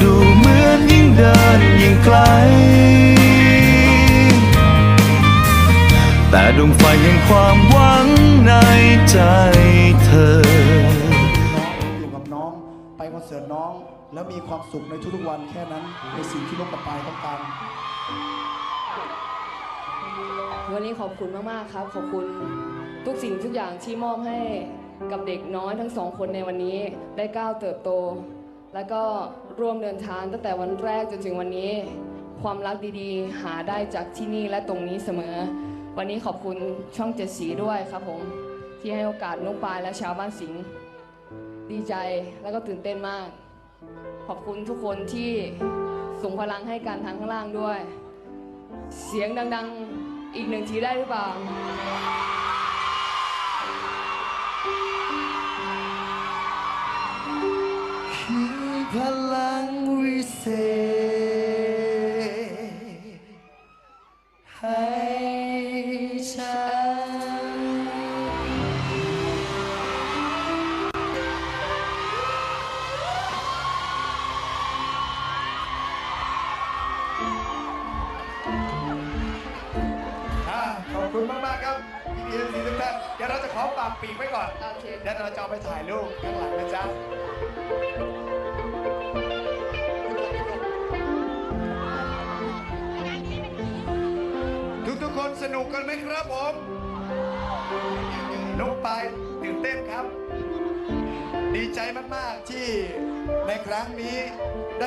ดูเหมือนยิ่งเดินยิ่งไกล แต่ดวงไฟแห่งความหวังในใจเธอ อยู่กับน้องไปคอนเสิร์ตน้อง แล้วมีความสุขในทุกๆวันแค่นั้นในสิ่งที่นกกระปายต้องการ วันนี้ขอบคุณมาก ๆ ครับ ขอบคุณทุกสิ่งทุกอย่างที่มอบให้กับเด็กน้อยทั้งสองคนในวันนี้ได้ก้าวเติบโต แล้วก็ร่วมเดินทางตั้งแต่วันแรกจนถึงวันนี้ ความรักดีๆ หาได้จากที่นี่และตรงนี้เสมอ วันนี้ขอบคุณช่องเจ็ดสีด้วยครับผม ที่ให้โอกาสนุกปายและชาวบ้านสิงห์ดีใจแล้วก็ตื่นเต้นมาก ขอบคุณทุกคนที่ส่งพลังให้การทางข้างล่างด้วย เสียงดัง ๆ อีกหนึ่งทีได้หรือเปล่า คือพลังวิเศษ ขอบคุณมากๆครับพี่พีเอ็มซีทุกท่านเดี๋ยวเราจะขอปากปีกไว้ก่อนโอเคเดี๋ยวเราจะเอาไปถ่ายรูปข้างหลังนะจ๊ะทุกๆคนสนุกกันไหมครับผมนุกไปายตื่นเต้นครับ ดีใจมาก ๆ ที่ในครั้งนี้ได้